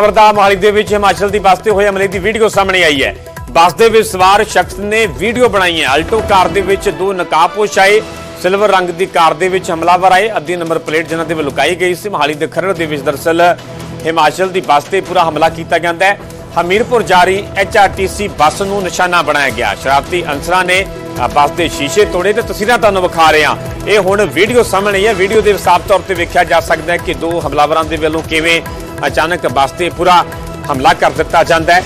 ਖਬਰ ਮੋਹਾਲੀ ਦੇ ਵਿੱਚ ਹਿਮਾਚਲ ਦੀ ਬੱਸ ਤੇ ਹੋਏ ਹਮਲੇ ਦੀ ਵੀਡੀਓ ਸਾਹਮਣੇ ਆਈ ਹੈ। ਬੱਸ ਦੇ ਵਿੱਚ ਸਵਾਰ ਸ਼ਖਸ ਨੇ ਵੀਡੀਓ ਬਣਾਈ ਹੈ। ਆਲਟੋ ਕਾਰ ਦੇ ਵਿੱਚ ਦੋ ਨਕਾਬਪੋਸ਼ ਆਏ। ਸਿਲਵਰ ਰੰਗ ਦੀ ਕਾਰ ਦੇ ਵਿੱਚ ਹਮਲਾਵਰ ਆਏ। ਅੱਧੀ ਨੰਬਰ ਪਲੇਟ ਜਿਨ੍ਹਾਂ ਦੇ ਵੱਲ ਲੁਕਾਈ ਗਈ ਸੀ। ਮੋਹਾਲੀ ਦੇ ਖਰੜ ਦੇ ਵਿੱਚ ਦਰਸਲ ਹਿਮਾਚਲ ਦੀ ਬੱਸ ਤੇ ਪੂਰਾ ਹਮਲਾ ਕੀਤਾ ਜਾਂਦਾ ਹੈ। ਹਮੀਰਪੁਰ ਜਾਰੀ ਐਚਆਰਟੀਸੀ ਬੱਸ ਨੂੰ ਨਿਸ਼ਾਨਾ ਬਣਾਇਆ ਗਿਆ। ਸ਼ਰਾਰਤੀ ਅਨਸਰਾਂ ਨੇ ਬੱਸ ਦੇ ਸ਼ੀਸ਼ੇ ਤੋੜੇ ਤੇ ਤਸਵੀਰਾਂ ਤੁਹਾਨੂੰ ਵਿਖਾ ਰਹੇ ਹਾਂ। ਇਹ ਹੁਣ ਵੀਡੀਓ ਸਾਹਮਣੇ ਆਈ ਹੈ। ਵੀਡੀਓ ਦੇ ਸਾਫ਼ ਤੌਰ ਤੇ ਵੇਖਿਆ ਜਾ ਸਕਦਾ ਹੈ ਕਿ ਦੋ ਹਮਲਾਵਰਾਂ ਦੇ ਵੱਲੋਂ ਕਿਵੇਂ ਅਚਾਨਕ ਬੱਸ ਤੇ ਪੂਰਾ ਹਮਲਾ ਕਰ ਦਿੱਤਾ ਜਾਂਦਾ ਹੈ।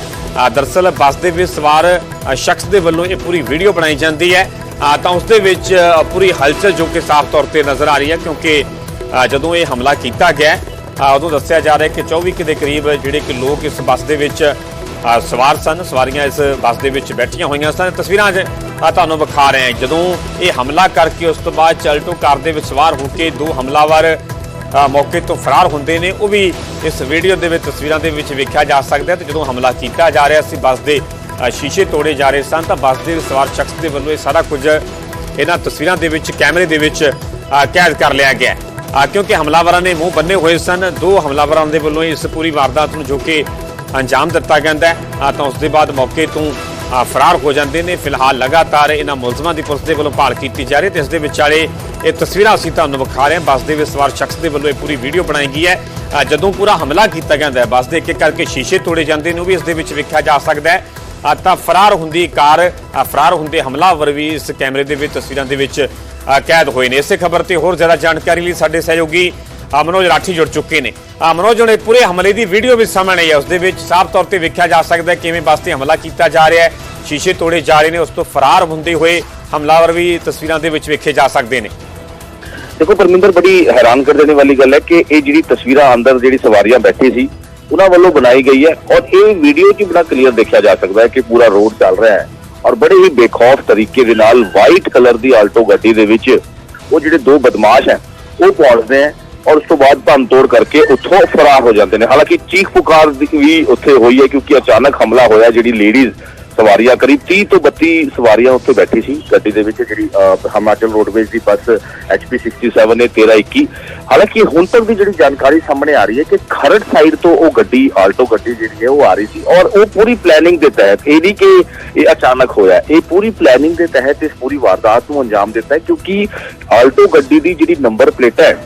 ਅ, ਦਰਅਸਲ ਬੱਸ ਦੇ ਵਿੱਚ ਸਵਾਰ ਸ਼ਖਸ ਦੇ ਵੱਲੋਂ ਇਹ ਪੂਰੀ ਵੀਡੀਓ ਬਣਾਈ ਜਾਂਦੀ ਹੈ। ਤਾਂ ਉਸ ਦੇ ਵਿੱਚ ਪੂਰੀ ਹਲਚਲ ਜੋ ਕਿ ਸਾਫ਼ ਤੌਰ ਤੇ ਨਜ਼ਰ ਆ ਰਹੀ ਹੈ ਕਿਉਂਕਿ ਜਦੋਂ ਇਹ ਹਮਲਾ ਕੀਤਾ ਗਿਆ ਉਦੋਂ ਦੱਸਿਆ ਜਾ ਰਿਹਾ ਕਿ 24 ਕੁ ਦੇ ਕਰੀਬ ਜਿਹੜੇ ਕਿ ਲੋਕ ਇਸ ਬੱਸ ਦੇ ਵਿੱਚ ਸਵਾਰ ਸਨ। ਸਵਾਰੀਆਂ ਇਸ ਬੱਸ ਦੇ ਵਿੱਚ ਬੈਠੀਆਂ ਹੋਈਆਂ ਸਨ। ਤਸਵੀਰਾਂ 'ਚ ਤੁਹਾਨੂੰ ਵਿਖਾ ਰਹੇ ਹਾਂ। ਜਦੋਂ ਇਹ ਹਮਲਾ ਕਰਕੇ ਉਸ ਤੋਂ ਬਾਅਦ ਚਲਟੋ ਕਾਰ ਦੇ ਵਿੱਚ ਸਵਾਰ ਹੋ ਕੇ ਦੋ ਹਮਲਾਵਰ ਮੌਕੇ ਤੋਂ ਫਰਾਰ ਹੁੰਦੇ ਨੇ, ਉਹ ਵੀ ਇਸ ਵੀਡੀਓ ਦੇ ਵਿੱਚ, ਤਸਵੀਰਾਂ ਦੇ ਵਿੱਚ ਵੇਖਿਆ ਜਾ ਸਕਦਾ ਹੈ ਤੇ ਜਦੋਂ ਹਮਲਾ ਕੀਤਾ ਜਾ ਰਿਹਾ ਸੀ, ਬੱਸ ਦੇ ਸ਼ੀਸ਼ੇ ਤੋੜੇ ਜਾ ਰਹੇ ਸਨ, ਤਾਂ ਬੱਸ ਦੇ ਸਵਾਰ ਸ਼ਖਸ ਦੇ ਵੱਲੋਂ ਇਹ ਸਾਰਾ ਕੁਝ ਇਹਨਾਂ ਤਸਵੀਰਾਂ ਦੇ ਵਿੱਚ, ਕੈਮਰੇ ਦੇ ਵਿੱਚ ਕੈਦ ਕਰ ਲਿਆ ਗਿਆ ਕਿਉਂਕਿ ਹਮਲਾਵਰਾਂ ਨੇ ਮੂੰਹ ਬੰਨੇ ਹੋਏ ਸਨ, ਦੋ ਹਮਲਾਵਰਾਂ ਦੇ ਵੱਲੋਂ ਇਸ ਪੂਰੀ ਵਾਰਦਾਤ ਨੂੰ ਜੋ ਕਿ ਅੰਜਾਮ ਦਿੱਤਾ ਜਾਂਦਾ ਹੈ। ਤਾਂ ਉਸ ਦੇ ਬਾਅਦ ਮੌਕੇ ਤੋਂ ਫਰਾਰ ਹੋ ਜਾਂਦੇ ਨੇ। ਫਿਲਹਾਲ ਲਗਾਤਾਰ ਇਹਨਾਂ ਮੁਲਜ਼ਮਾਂ ਦੀ ਪੁਲਿਸ ਦੇ ਵੱਲੋਂ ਭਾਲ ਕੀਤੀ ਜਾ ਰਹੀ ਹੈ ਤੇ ਇਸ ਦੇ ਵਿਚਾਲੇ ਇਹ ਤਸਵੀਰਾਂ ਅਸੀਂ ਤੁਹਾਨੂੰ ਵਿਖਾ ਰਹੇ ਹਾਂ। ਬੱਸ ਦੇ ਵਿੱਚ ਸਵਾਰ ਸ਼ਖਸ ਦੇ ਵੱਲੋਂ ਇਹ ਪੂਰੀ ਵੀਡੀਓ ਬਣਾਈ ਗਈ ਹੈ। ਜਦੋਂ ਪੂਰਾ ਹਮਲਾ ਕੀਤਾ ਜਾਂਦਾ ਹੈ, ਬੱਸ ਦੇ ਇੱਕ ਇੱਕ ਕਰਕੇ ਸ਼ੀਸ਼ੇ ਤੋੜੇ ਜਾਂਦੇ ਨੇ, ਉਹ ਵੀ ਇਸ ਦੇ ਵਿੱਚ ਵੇਖਿਆ ਜਾ ਸਕਦਾ ਹੈ। ਤਾਂ ਫਰਾਰ ਹੁੰਦੀ ਕਾਰ ਫਰਾਰ ਹੁੰਦੇ ਹਮਲਾਵਰ ਵੀ ਇਸ ਕੈਮਰੇ ਦੇ ਵਿੱਚ, ਤਸਵੀਰਾਂ ਦੇ ਵਿੱਚ ਕੈਦ ਹੋਏ ਨੇ। ਇਸੇ ਖਬਰ ਤੇ ਹੋਰ ਜ਼ਿਆਦਾ ਜਾਣਕਾਰੀ ਲਈ ਸਾਡੇ ਸਹਿਯੋਗੀ ਅ, ਮਨੋਜ ਰਾਠੀ ਜੁੜ ਚੁੱਕੇ ਨੇ। ਅ, ਮਨੋਜ ਹੁਣੇ ਪੂਰੇ ਹਮਲੇ ਦੀ ਵੀਡੀਓ ਵੀ ਸਾਹਮਣੇ ਆਈ ਹੈ। ਉਸ ਦੇ ਵਿੱਚ ਸਾਫ਼ ਤੌਰ ਤੇ ਵੇਖਿਆ ਜਾ ਸਕਦਾ ਹੈ ਕਿਵੇਂ ਬੱਸ ਹਮਲਾ ਕੀਤਾ ਜਾ ਰਿਹਾ ਹੈ। ਸ਼ੀਸ਼ੇ ਤੋੜੇ ਜਾ ਰਹੇ ਨੇ ਉਸ ਤੋਂ ਫਰਾਰ ਹੁੰਦੇ ਹੋਏ ਹਮਲਾਵਰ ਵੀ ਤਸਵੀਰਾਂ ਦੇ ਵਿੱਚ ਵੇਖੇ ਜਾ ਸਕਦੇ ਨੇ। ਦੇਖੋ ਪਰਮਿੰਦਰ ਬੜੀ ਹੈਰਾਨ ਕਰ ਦੇਣੇ ਵਾਲੀ ਗੱਲ ਹੈ ਕਿ ਇਹ ਜਿਹੜੀ ਤਸਵੀਰਾਂ ਅੰਦਰ ਜਿਹੜੀ ਸਵਾਰੀਆਂ ਬੈਠੀ ਸੀ ਉਹਨਾਂ ਵੱਲੋਂ ਬਣਾਈ ਗਈ ਹੈ ਔਰ ਇਹ ਵੀਡੀਓ 'ਚ ਬੜਾ ਕਲੀਅਰ ਦੇਖਿਆ ਜਾ ਸਕਦਾ ਹੈ ਕਿ ਪੂਰਾ ਰੋਡ ਚੱਲ ਰਿਹਾ ਹੈ ਔਰ ਬੜੇ ਹੀ ਬੇਖੌਫ ਤਰੀਕੇ ਦੇ ਨਾਲ ਵਾਈਟ ਕਲਰ ਦੀ ਆਲਟੋ ਗੱਡੀ ਦੇ ਵਿੱਚ ਉਹ ਜਿਹੜੇ ਦੋ ਬਦਮਾਸ਼ ਹੈ ਉਹ ਪਹੁੰਚਦੇ ਹੈ। ਔਰ ਉਸ ਤੋਂ ਬਾਅਦ ਭੰਨ ਤੋੜ ਕਰਕੇ ਉੱਥੋਂ ਫਰਾਰ ਹੋ ਜਾਂਦੇ ਨੇ। ਹਾਲਾਂਕਿ ਚੀਖ ਪੁਕਾਰ ਦੀ ਵੀ ਉੱਥੇ ਹੋਈ ਹੈ ਕਿਉਂਕਿ ਅਚਾਨਕ ਹਮਲਾ ਹੋਇਆ, ਜਿਹੜੀ ਲੇਡੀਜ਼ ਸਵਾਰੀਆਂ ਕਰੀਬ 30 ਤੋਂ 32 ਸਵਾਰੀਆਂ ਉੱਥੇ ਬੈਠੀ ਸੀ ਗੱਡੀ ਦੇ ਵਿੱਚ, ਜਿਹੜੀ ਹਿਮਾਚਲ ਰੋਡਵੇਜ਼ ਦੀ ਬੱਸ HP 67 ਨੇ 1321 ਹਾਲਾਂਕਿ ਹੁਣ ਤੱਕ ਦੀ ਜਿਹੜੀ ਜਾਣਕਾਰੀ ਸਾਹਮਣੇ ਆ ਰਹੀ ਹੈ ਕਿ ਖਰੜ ਸਾਈਡ ਤੋਂ ਉਹ ਗੱਡੀ, ਆਲਟੋ ਗੱਡੀ ਜਿਹੜੀ ਹੈ ਉਹ ਆ ਰਹੀ ਸੀ ਔਰ ਉਹ ਪੂਰੀ ਪਲੈਨਿੰਗ ਦੇ ਤਹਿਤ, ਇਹ ਨਹੀਂ ਕਿ ਇਹ ਅਚਾਨਕ ਹੋਇਆ, ਇਹ ਪੂਰੀ ਪਲੈਨਿੰਗ ਦੇ ਤਹਿਤ ਇਸ ਪੂਰੀ ਵਾਰਦਾਤ ਨੂੰ ਅੰਜਾਮ ਦਿੱਤਾ ਹੈ ਕਿਉਂਕਿ ਆਲਟੋ ਗੱਡੀ ਦੀ ਜਿਹੜੀ ਨੰਬਰ ਪਲੇਟ ਹੈ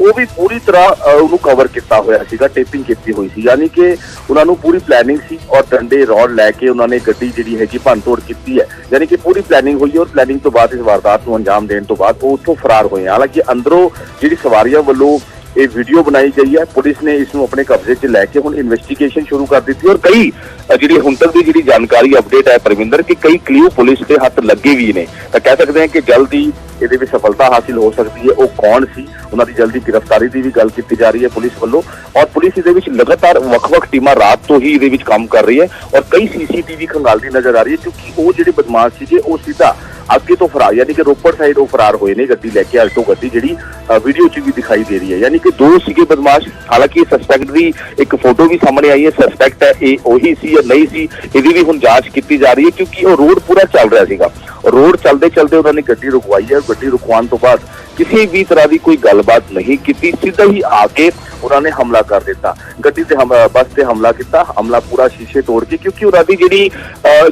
ਉਹ ਵੀ ਪੂਰੀ ਤਰ੍ਹਾਂ ਉਹਨੂੰ ਕਵਰ ਕੀਤਾ ਹੋਇਆ ਸੀਗਾ ਟੇਪਿੰਗ ਕੀਤੀ ਹੋਈ ਸੀ। ਯਾਨੀ ਕਿ ਉਹਨਾਂ ਨੂੰ ਪੂਰੀ ਪਲੈਨਿੰਗ ਸੀ ਔਰ ਡੰਡੇ, ਰੋਡ ਲੈ ਕੇ ਉਹਨਾਂ ਨੇ ਗੱਡੀ ਜਿਹੜੀ ਹੈਗੀ ਭੰਨਤੋੜ ਕੀਤੀ ਹੈ। ਯਾਨੀ ਕਿ ਪੂਰੀ ਪਲੈਨਿੰਗ ਹੋਈ ਹੈ ਔਰ ਪਲੈਨਿੰਗ ਤੋਂ ਬਾਅਦ ਇਸ ਵਾਰਦਾਤ ਨੂੰ ਅੰਜਾਮ ਦੇਣ ਤੋਂ ਬਾਅਦ ਉਹ ਉੱਥੋਂ ਫਰਾਰ ਹੋਏ ਹਾਲਾਂਕਿ ਅੰਦਰੋਂ ਜਿਹੜੀ ਸਵਾਰੀਆਂ ਵੱਲੋਂ ਇਹ ਵੀਡੀਓ ਬਣਾਈ ਗਈ ਹੈ, ਪੁਲਿਸ ਨੇ ਇਸ ਨੂੰ ਆਪਣੇ ਕਬਜ਼ੇ 'ਚ ਲੈ ਕੇ ਹੁਣ ਇਨਵੈਸਟੀਗੇਸ਼ਨ ਸ਼ੁਰੂ ਕਰ ਦਿੱਤੀ ਔਰ ਕਈ ਜਿਹੜੀ ਹੁਣ ਤੱਕ ਦੀ ਜਿਹੜੀ ਜਾਣਕਾਰੀ ਅਪਡੇਟ ਹੈ ਪਰਵਿੰਦਰ ਕਿ ਕਈ ਕਲਿਊ ਪੁਲਿਸ ਦੇ ਹੱਥ ਲੱਗੇ ਵੀ ਨੇ। ਤਾਂ ਕਹਿ ਸਕਦੇ ਹਾਂ ਕਿ ਜਲਦੀ ਇਹਦੇ ਵਿੱਚ ਸਫਲਤਾ ਹਾਸਿਲ ਹੋ ਸਕਦੀ ਹੈ। ਉਹ ਕੌਣ ਸੀ? ਉਹਨਾਂ ਦੀ ਜਲਦੀ ਗ੍ਰਿਫਤਾਰੀ ਦੀ ਵੀ ਗੱਲ ਕੀਤੀ ਜਾ ਰਹੀ ਹੈ ਪੁਲਿਸ ਵੱਲੋਂ। ਔਰ ਪੁਲਿਸ ਇਹਦੇ ਵਿੱਚ ਲਗਾਤਾਰ ਵੱਖ-ਵੱਖ ਟੀਮਾਂ ਰਾਤ ਤੋਂ ਹੀ ਇਹਦੇ ਵਿੱਚ ਕੰਮ ਕਰ ਰਹੀ ਹੈ। ਔਰ ਕਈ ਸੀਸੀਟੀਵੀ ਖੰਗਾਲਦੀ ਨਜ਼ਰ ਆ ਰਹੀ ਹੈ ਕਿਉਂਕਿ ਉਹ ਜਿਹੜੇ ਬਦਮਾਸ਼ ਸੀਗੇ, ਉਹ ਸਿੱਧਾ ਅੱਗੇ ਤੋਂ ਫਰਾਰ, ਯਾਨੀ ਕਿ ਰੋਪੜ ਸਾਈਡ ਉਹ ਫਰਾਰ ਹੋਏ ਨੇ ਗੱਡੀ ਲੈ ਕੇ, ਆਲਟੋ ਗੱਡੀ ਜਿਹੜੀ ਵੀਡੀਓ 'ਚ ਵੀ ਦਿਖਾਈ ਦੇ ਰਹੀ ਹੈ। ਯਾਨੀ ਕਿ ਦੋ ਸੀਗੇ ਬਦਮਾਸ਼। ਹਾਲਾਂਕਿ ਸਸਪੈਕਟ ਦੀ ਇੱਕ ਫੋਟੋ ਵੀ ਸਾਹਮਣੇ ਆਈ ਹੈ। ਸਸਪੈਕਟ ਹੈ ਇਹ ਉਹੀ ਸੀ ਜਾਂ ਨਹੀਂ ਸੀ, ਇਹਦੀ ਵੀ ਹੁਣ ਜਾਂਚ ਕੀਤੀ ਜਾ ਰਹੀ ਹੈ ਕਿਉਂਕਿ ਉਹ ਰੋਡ ਪੂਰਾ ਚੱਲ ਰਿਹਾ ਸੀਗਾ। ਰੋਡ ਚੱਲਦੇ ਚੱਲਦੇ ਉਹਨਾਂ ਨੇ ਗੱਡੀ ਰੁਕਵਾਈ ਹੈ। ਗੱਡੀ ਰੁਕਵਾਉਣ ਤੋਂ ਬਾਅਦ ਕਿਸੇ ਵੀ ਤਰ੍ਹਾਂ ਦੀ ਕੋਈ ਗੱਲਬਾਤ ਨਹੀਂ ਕੀਤੀ, ਸਿੱਧਾ ਹੀ ਆ ਕੇ ਉਹਨਾਂ ਨੇ ਹਮਲਾ ਕਰ ਦਿੱਤਾ। ਗੱਡੀ ਤੇ ਹਮ, ਬੱਸ ਤੇ ਹਮਲਾ ਕੀਤਾ, ਹਮਲਾ ਪੂਰਾ ਸ਼ੀਸ਼ੇ ਤੋੜ ਕੇ ਕਿਉਂਕਿ ਉਹਨਾਂ ਦੀ ਜਿਹੜੀ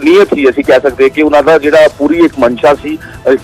ਨੀਅਤ ਸੀ, ਅਸੀਂ ਕਹਿ ਸਕਦੇ ਕਿ ਉਹਨਾਂ ਦਾ ਜਿਹੜਾ ਪੂਰੀ ਇੱਕ ਮਨਸ਼ਾ ਸੀ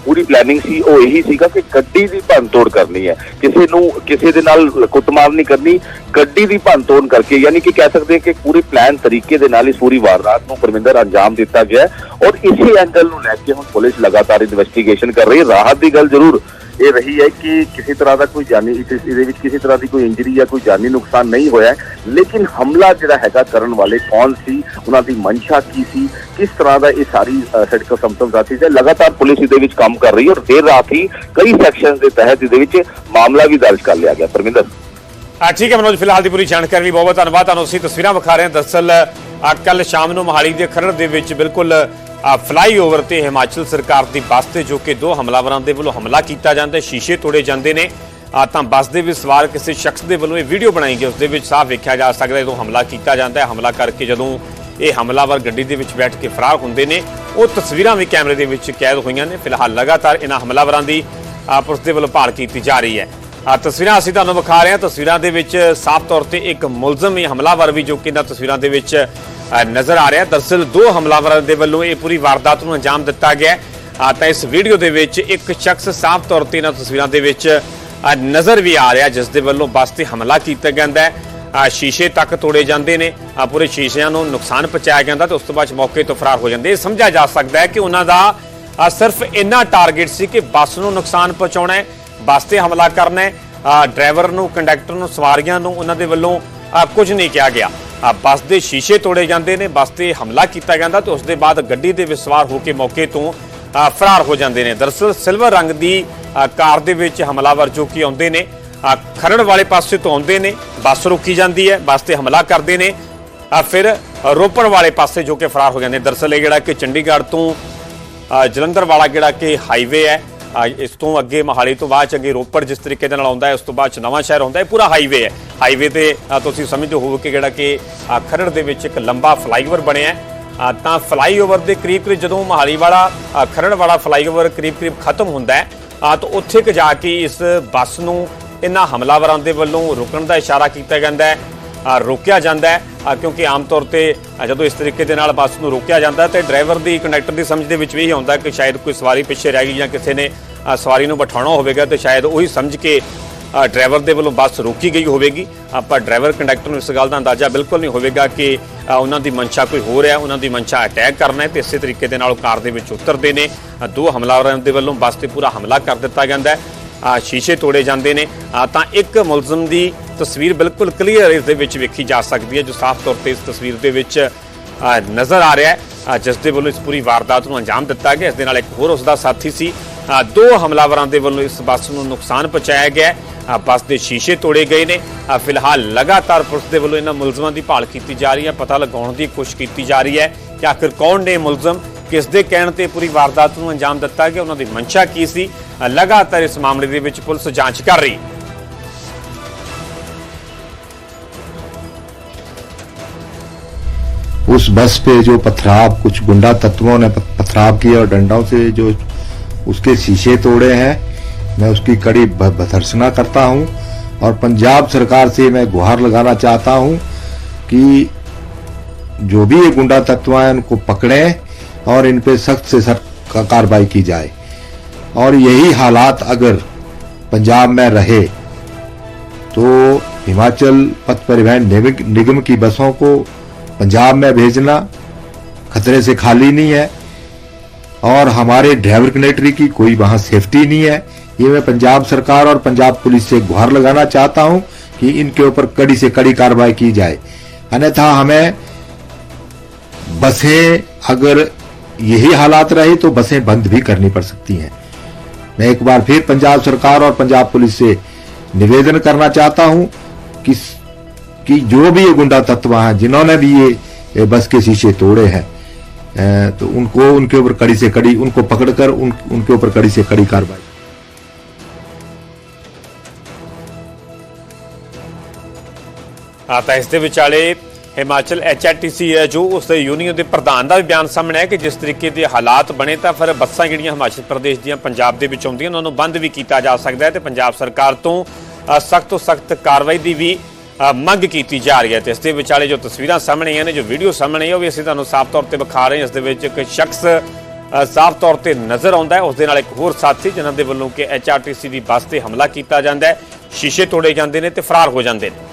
ਪੂਰੀ ਪਲੈਨਿੰਗ ਸੀ, ਉਹ ਇਹੀ ਸੀਗਾ ਕਿ ਗੱਡੀ ਦੀ ਭੰਨਤੋੜ ਕਰਨੀ ਹੈ। ਕਿਸੇ ਨੂੰ, ਕਿਸੇ ਦੇ ਨਾਲ ਕੁੱਟਮਾਰ ਨਹੀਂ ਕਰਨੀ, ਗੱਡੀ ਦੀ ਭੰਨਤੋੜ ਕਰਕੇ, ਯਾਨੀ ਕਿ ਕਹਿ ਸਕਦੇ ਕਿ ਪੂਰੀ ਪਲਾਨ ਤਰੀਕੇ ਦੇ ਨਾਲ ਇਸ ਪੂਰੀ ਵਾਰਦਾਤ ਨੂੰ ਪਰਮਿੰਦਰ ਅੰਜਾਮ ਦਿੱਤਾ ਗਿਆ ਔਰ ਇਸੇ ਐਂਗਲ ਨੂੰ ਲੈ ਕੇ ਹੁਣ ਪੁਲਿਸ ਲਗਾਤਾਰ ਇਨਵੈਸਟੀਗੇਸ਼ਨ ਕਰ ਰਹੀ ਹੈ। ਰਾਹਤ ਦੀ ਗੱਲ ਜ਼ਰੂਰ ਇਹ ਰਹੀ ਹੈ ਕਿ ਕਿਸੇ ਤਰ੍ਹਾਂ ਦਾ ਕੋਈ ਜਾਨੀ ਇਹਦੇ ਵਿੱਚ ਕਿਸੇ ਤਰ੍ਹਾਂ ਦੀ ਕੋਈ ਇੰਜਰੀ ਜਾਂ ਕੋਈ ਜਾਨੀ ਨੁਕਸਾਨ ਨਹੀਂ ਹੋਇਆ ਲੇਕਿਨ ਹਮਲਾ ਜਿਹੜਾ ਹੈਗਾ ਕਰਨ ਵਾਲੇ ਕੌਣ ਸੀ? ਉਹਨਾਂ ਦੀ ਮਨਸ਼ਾ ਕੀ ਸੀ? ਕਿਸ ਤਰ੍ਹਾਂ ਦਾ ਇਹ ਸਾਰੀ ਸੜਕ ਸੰਤਮ ਰਾਤੀ ਹੈ ਲਗਾਤਾਰ ਪੁਲਿਸ ਇਹਦੇ ਵਿੱਚ ਕੰਮ ਕਰ ਰਹੀ ਹੈ ਔਰ ਦੇਰ ਰਾਤ ਹੀ ਕਈ ਸੈਕਸ਼ਨ ਦੇ ਤਹਿਤ ਇਹਦੇ ਵਿੱਚ ਮਾਮਲਾ ਵੀ ਦਰਜ ਕਰ ਲਿਆ ਗਿਆ। ਪਰਮਿੰਦਰ। ਆ ਠੀਕ ਹੈ ਮਨੋਜ, ਫਿਲਹਾਲ ਦੀ ਪੂਰੀ ਜਾਣਕਾਰੀ ਲਈ ਬਹੁਤ ਬਹੁਤ ਧੰਨਵਾਦ। ਤੁਹਾਨੂੰ ਅਸੀਂ ਤਸਵੀਰਾਂ ਵਿਖਾ ਰਹੇ ਹਾਂ। ਦਰਅਸਲ ਕੱਲ ਸ਼ਾਮ ਨੂੰ ਮੋਹਾਲੀ ਦੇ ਖਰੜ ਦੇ ਵਿੱਚ ਬਿਲਕੁਲ ਫਲਾਈਓਵਰ ਤੇ ਹਿਮਾਚਲ ਸਰਕਾਰ ਦੀ ਬੱਸ ਤੇ ਜੋ ਕਿ ਦੋ ਹਮਲਾਵਰਾਂ ਦੇ ਵੱਲੋਂ ਹਮਲਾ ਕੀਤਾ ਜਾਂਦਾ ਸ਼ੀਸ਼ੇ ਤੋੜੇ ਜਾਂਦੇ ਨੇ। ਤਾਂ ਬੱਸ ਦੇ ਵਿੱਚ ਸਵਾਰ ਕਿਸੇ ਸ਼ਖਸ ਦੇ ਵੱਲੋਂ ਇਹ ਵੀਡੀਓ ਬਣਾਈ ਗਈ, ਉਸ ਦੇ ਵਿੱਚ ਸਾਫ਼ ਵੇਖਿਆ ਜਾ ਸਕਦਾ ਜਦੋਂ ਹਮਲਾ ਕੀਤਾ ਜਾਂਦਾ ਹੈ, ਹਮਲਾ ਕਰਕੇ ਜਦੋਂ ਇਹ ਹਮਲਾਵਰ ਗੱਡੀ ਦੇ ਵਿੱਚ ਬੈਠ ਕੇ ਫਰਾਰ ਹੁੰਦੇ ਨੇ। ਉਹ ਤਸਵੀਰਾਂ ਵੀ ਕੈਮਰੇ ਦੇ ਵਿੱਚ ਕੈਦ ਹੋਈਆਂ ਨੇ। ਫਿਲਹਾਲ ਲਗਾਤਾਰ ਇਹਨਾਂ ਹਮਲਾਵਰਾਂ ਦੀ ਪੁਲਿਸ ਦੇ ਵੱਲੋਂ ਭਾਲ ਕੀਤੀ ਜਾ ਰਹੀ ਹੈ। ਆ ਤਸਵੀਰਾਂ ਅਸੀਂ ਤੁਹਾਨੂੰ ਵਿਖਾ ਰਹੇ ਹਾਂ। ਤਸਵੀਰਾਂ ਦੇ ਵਿੱਚ ਸਾਫ਼ ਤੌਰ ਤੇ ਇੱਕ ਮੁਲਜ਼ਮ ਹੀ ਹਮਲਾਵਰ ਵੀ ਜੋ ਕਿ ਇਹਨਾਂ ਤਸਵੀਰਾਂ ਦੇ ਵਿੱਚ ਨਜ਼ਰ ਆ ਰਿਹਾ। ਦਰਸਲ ਦੋ ਹਮਲਾਵਰਾਂ ਦੇ ਵੱਲੋਂ ਇਹ ਪੂਰੀ ਵਾਰਦਾਤ ਨੂੰ ਅੰਜਾਮ ਦਿੱਤਾ ਗਿਆ ਤਾਂ ਇਸ ਵੀਡੀਓ ਦੇ ਵਿੱਚ ਇੱਕ ਸ਼ਖਸ ਸਾਫ਼ ਤੌਰ ਤੇ ਇਹਨਾਂ ਤਸਵੀਰਾਂ ਦੇ ਵਿੱਚ ਨਜ਼ਰ ਵੀ ਆ ਰਿਹਾ, ਜਿਸ ਦੇ ਵੱਲੋਂ ਬੱਸ ਤੇ ਹਮਲਾ ਕੀਤਾ ਜਾਂਦਾ ਹੈ। ਸ਼ੀਸ਼ੇ ਤੱਕ ਤੋੜੇ ਜਾਂਦੇ ਨੇ ਪੂਰੇ ਸ਼ੀਸ਼ਿਆਂ ਨੂੰ ਨੁਕਸਾਨ ਪਹੁੰਚਾਇਆ ਜਾਂਦਾ ਤੇ ਉਸ ਤੋਂ ਬਾਅਦ ਮੌਕੇ ਤੋਂ ਫਰਾਰ ਹੋ ਜਾਂਦੇ ਇਹ ਸਮਝਿਆ ਜਾ ਸਕਦਾ ਹੈ ਕਿ ਉਹਨਾਂ ਦਾ ਸਿਰਫ ਇੰਨਾ ਟਾਰਗੇਟ ਸੀ ਕਿ ਬੱਸ ਨੂੰ ਨੁਕਸਾਨ ਪਹੁੰਚਾਉਣਾ ਹੈ, ਬੱਸ ਤੇ ਹਮਲਾ ਕਰਨਾ ਹੈ ਡਰਾਈਵਰ ਨੂੰ, ਕੰਡਕਟਰ ਨੂੰ, ਸਵਾਰੀਆਂ ਨੂੰ, ਉਹਨਾਂ ਦੇ ਵੱਲੋਂ ਕੁਝ ਨਹੀਂ ਕਿਹਾ ਗਿਆ। ਬੱਸ ਦੇ ਸ਼ੀਸ਼ੇ ਤੋੜੇ ਜਾਂਦੇ ਨੇ ਬੱਸ ਤੇ ਹਮਲਾ ਕੀਤਾ ਜਾਂਦਾ ਤੇ ਉਸ ਦੇ ਬਾਅਦ ਗੱਡੀ ਦੇ ਵਿੱਚ ਸਵਾਰ ਹੋ ਕੇ ਮੌਕੇ ਤੋਂ ਫਰਾਰ ਹੋ ਜਾਂਦੇ ਨੇ। ਦਰਅਸਲ ਸਿਲਵਰ ਰੰਗ ਦੀ ਕਾਰ ਦੇ ਵਿੱਚ ਹਮਲਾਵਰ ਜੋ ਕਿ ਆਉਂਦੇ ਨੇ ਖਰੜ ਵਾਲੇ ਪਾਸੇ ਤੋਂ ਆਉਂਦੇ ਨੇ। ਬੱਸ ਰੋਕੀ ਜਾਂਦੀ ਹੈ ਬੱਸ ਤੇ ਹਮਲਾ ਕਰਦੇ ਨੇ। ਫਿਰ ਅ, ਰੋਪੜ ਵਾਲੇ ਪਾਸੇ ਜੋ ਕਿ ਫਰਾਰ ਹੋ ਜਾਂਦੇ ਨੇ। ਦਰਅਸਲ ਇਹ ਜਿਹੜਾ ਕਿ ਚੰਡੀਗੜ੍ਹ ਤੋਂ ਜਲੰਧਰ ਵਾਲਾ ਜਿਹੜਾ ਕਿ ਹਾਈਵੇ ਹੈ ਇਸ ਤੋਂ ਅੱਗੇ ਮਹਾਲੀ ਤੋਂ ਬਾਅਦ ਚ ਅੱਗੇ ਰੋਪੜ ਜਿਸ ਤਰੀਕੇ ਦੇ ਨਾਲ ਆਉਂਦਾ ਹੈ, ਉਸ ਤੋਂ ਬਾਅਦ ਚ ਨਵਾਂ ਸ਼ਹਿਰ ਆਉਂਦਾ ਹੈ ਪੂਰਾ ਹਾਈਵੇ ਹੈ। ਹਾਈਵੇ ਤੇ ਤੁਸੀਂ ਸਮਝਦੇ ਹੋ ਕਿ ਜਿਹੜਾ ਕਿ ਖਰੜ ਦੇ ਵਿੱਚ ਇੱਕ ਲੰਬਾ ਫਲਾਈਓਵਰ ਬਣਿਆ ਹੈ। ਤਾਂ ਫਲਾਈਓਵਰ ਦੇ ਕਰੀਬ ਕਰੀਬ ਜਦੋਂ ਮਹਾਲੀ ਵਾਲਾ ਖਰੜ ਵਾਲਾ ਫਲਾਈਓਵਰ ਕਰੀਬ ਕਰੀਬ ਖਤਮ ਹੁੰਦਾ ਹੈ ਤਾਂ ਉੱਥੇ ਕਿ ਜਾ ਕੇ ਇਸ ਬੱਸ ਨੂੰ ਇਹਨਾਂ ਹਮਲਾਵਰਾਂ ਦੇ ਵੱਲੋਂ ਰੁਕਣ ਦਾ ਇਸ਼ਾਰਾ ਕੀਤਾ ਜਾਂਦਾ ਹੈ। ਰੋਕਿਆ ਜਾਂਦਾ ਹੈ। ਕਿਉਂਕਿ ਆਮ ਤੌਰ ਤੇ ਜਦੋਂ ਇਸ ਤਰੀਕੇ ਦੇ ਨਾਲ ਬੱਸ ਨੂੰ ਰੋਕਿਆ ਜਾਂਦਾ ਹੈ, ਤੇ ਡਰਾਈਵਰ ਦੀ ਕੰਡਕਟਰ ਦੀ ਸਮਝ ਦੇ ਵਿੱਚ ਵੀ ਇਹ ਆਉਂਦਾ ਕਿ ਸ਼ਾਇਦ ਕੋਈ ਸਵਾਰੀ ਪਿੱਛੇ ਰਹਿ ਗਈ ਜਾਂ ਕਿਸੇ ਨੇ ਸਵਾਰੀ ਨੂੰ ਬਿਠਾਉਣਾ ਹੋਵੇਗਾ ਤੇ ਸ਼ਾਇਦ ਉਹੀ ਸਮਝ ਕੇ ਡਰਾਈਵਰ ਦੇ ਵੱਲੋਂ ਬੱਸ ਰੋਕੀ ਗਈ ਹੋਵੇਗੀ। ਆਪਾਂ ਡਰਾਈਵਰ ਕੰਡਕਟਰ ਨੂੰ ਇਸ ਗੱਲ ਦਾ ਅੰਦਾਜ਼ਾ ਬਿਲਕੁਲ ਨਹੀਂ ਹੋਵੇਗਾ ਕਿ ਉਹਨਾਂ ਦੀ ਮਨਸ਼ਾ ਕੋਈ ਹੋਰ ਹੈ, ਉਹਨਾਂ ਦੀ ਮਨਸ਼ਾ ਅਟੈਕ ਕਰਨਾ ਹੈ ਤੇ ਇਸੇ ਤਰੀਕੇ ਦੇ ਨਾਲ ਉਹ ਕਾਰ ਦੇ ਵਿੱਚ ਉਤਰਦੇ ਨੇ। ਦੋ ਹਮਲਾਵਰਾਂ ਦੇ ਵੱਲੋਂ ਬੱਸ ਤੇ ਪੂਰਾ ਹਮਲਾ ਕਰ ਦਿੱਤਾ ਜਾਂਦਾ ਹੈ। ਸ਼ੀਸ਼ੇ ਤੋੜੇ ਜਾਂਦੇ ਨੇ। ਤਾਂ ਇੱਕ ਮੁਲਜ਼ਮ ਦੀ ਤਸਵੀਰ ਬਿਲਕੁਲ ਕਲੀਅਰ ਇਸ ਦੇ ਵਿੱਚ ਵੇਖੀ ਜਾ ਸਕਦੀ ਹੈ, ਜੋ ਸਾਫ਼ ਤੌਰ ਤੇ ਇਸ ਤਸਵੀਰ ਦੇ ਵਿੱਚ ਨਜ਼ਰ ਆ ਰਿਹਾ ਹੈ। ਜਿਸ ਦੇ ਵੱਲੋਂ ਇਸ ਪੂਰੀ ਵਾਰਦਾਤ ਨੂੰ ਅੰਜਾਮ ਦਿੱਤਾ ਗਿਆ। ਇਸ ਦੇ ਨਾਲ ਇੱਕ ਹੋਰ ਉਸ ਦਾ ਸਾਥੀ ਸੀ। ਦੋ ਹਮਲਾਵਰਾਂ ਦੇ ਵੱਲੋਂ ਇਸ ਬੱਸ ਨੂੰ ਨੁਕਸਾਨ ਪਹੁੰਚਾਇਆ ਗਿਆ ਬੱਸ ਦੇ ਸ਼ੀਸ਼ੇ ਤੋੜੇ ਗਏ ਨੇ। ਫਿਲਹਾਲ ਲਗਾਤਾਰ ਪੁਲਿਸ ਦੇ ਵੱਲੋਂ ਇਹਨਾਂ ਮੁਲਜ਼ਮਾਂ ਦੀ ਭਾਲ ਕੀਤੀ ਜਾ ਰਹੀ ਹੈ। ਪਤਾ ਲਗਾਉਣ ਦੀ ਕੋਸ਼ਿਸ਼ ਕੀਤੀ ਜਾ ਰਹੀ ਹੈ ਕਿ ਆਖਿਰ ਕੌਣ ਨੇ ਮੁਲਜ਼ਮ, ਕਿਸ ਦੇ ਕਹਿਣ ਤੇ ਪੂਰੀ ਵਾਰਦਾਤ ਨੂੰ ਅੰਜਾਮ ਦਿੱਤਾ ਗਿਆ, ਉਹਨਾਂ ਦੀ ਮਨਸ਼ਾ ਕੀ ਸੀ? ਲਗਾਤਾਰ ਇਸ ਮਾਮਲੇ ਦੇ ਵਿੱਚ ਪੁਲਿਸ ਜਾਂਚ ਕਰ ਰਹੀ ਹੈ। उस बस पे जो पथराव, कुछ गुंडा तत्वों ने पथराव किया और डंडों से जो उसके शीशे तोड़े हैं, मैं उसकी कड़ी भ- भर्त्सना करता हूँ और पंजाब सरकार से मैं गुहार लगाना चाहता हूँ कि जो भी ये गुंडा तत्व हैं, उनको पकड़ें और इन पे सख्त से सख्त का- कार्रवाई की जाए। और यही हालात अगर पंजाब में रहे तो हिमाचल पथ परिवहन निगम की बसों को पंजाब में भेजना खतरे से खाली नहीं है और हमारे ड्राइवर कनेक्टरी की कोई वहाँ सेफ्टी नहीं है। ये मैं पंजाब सरकार और पंजाब पुलिस से गुहार लगाना चाहता हूँ कि इनके ऊपर कड़ी से कड़ी कार्रवाई की जाए। अन्यथा हमें बसें अगर यही हालात रहे तो बसें बंद भी करनी पड़ सकती हैं। मैं एक बार फिर पंजाब सरकार और पंजाब पुलिस से निवेदन करना चाहता हूँ कि कि जो भी ये गुंडा तत्व हैं जिन्होंने भी ये, ये बस के शीशे तोड़े हैं अ, तो उनको उनके ऊपर कड़ी से कड़ी उनको पकड़कर उन, उनके ऊपर कड़ी से कड़ी कार्रवाई ਆ ਤਾਂ ਇਸ ਦੇ ਵਿਚਾਲੇ ਹਿਮਾਚਲ ਐਚਆਰਟੀਸੀ ਹੈ ਜੋ ਉਸ ਦੇ ਯੂਨੀਅਨ ਦੇ ਪ੍ਰਧਾਨ ਦਾ ਵੀ ਬਿਆਨ ਸਾਹਮਣੇ ਹੈ ਕਿ ਜਿਸ ਤਰੀਕੇ ਦੇ ਹਾਲਾਤ ਬਣੇ ਤਾਂ ਫਿਰ ਬੱਸਾਂ ਜਿਹੜੀਆਂ ਹਿਮਾਚਲ ਪ੍ਰਦੇਸ਼ ਦੀਆਂ ਪੰਜਾਬ ਦੇ ਵਿੱਚ ਆਉਂਦੀਆਂ ਉਹਨਾਂ ਨੂੰ ਬੰਦ ਵੀ ਕੀਤਾ ਜਾ ਸਕਦਾ ਹੈ ਤੇ ਪੰਜਾਬ ਸਰਕਾਰ ਤੋਂ ਸਖਤ ਤੋਂ ਸਖਤ ਕਾਰਵਾਈ ਦੀ ਵੀ ਅ, ਮੰਗ ਕੀਤੀ ਜਾ ਰਹੀ ਹੈ ਤੇ ਇਸ ਦੇ ਵਿਚਾਲੇ ਜੋ ਤਸਵੀਰਾਂ ਸਾਹਮਣੇ ਆਈਆਂ ਨੇ, ਜੋ ਵੀਡੀਓ ਸਾਹਮਣੇ ਆ, ਉਹ ਵੀ ਅਸੀਂ ਤੁਹਾਨੂੰ ਸਾਫ਼ ਤੌਰ ਤੇ ਵਿਖਾ ਰਹੇ ਹਾਂ। ਇਸ ਦੇ ਵਿੱਚ ਇੱਕ ਸ਼ਖਸ ਸਾਫ਼ ਤੌਰ ਤੇ ਨਜ਼ਰ ਆਉਂਦਾ ਹੈ। ਉਸ ਦੇ ਨਾਲ ਇੱਕ ਹੋਰ ਸਾਥੀ, ਜਿਨ੍ਹਾਂ ਦੇ ਵੱਲੋਂ ਕਿ ਐਚਆਰਟੀਸੀ ਦੀ ਬੱਸ ਤੇ ਹਮਲਾ ਕੀਤਾ ਜਾਂਦਾ ਹੈ। ਸ਼ੀਸ਼ੇ ਤੋੜੇ ਜਾਂਦੇ ਨੇ ਤੇ ਫਰਾਰ ਹੋ ਜਾਂਦੇ ਨੇ।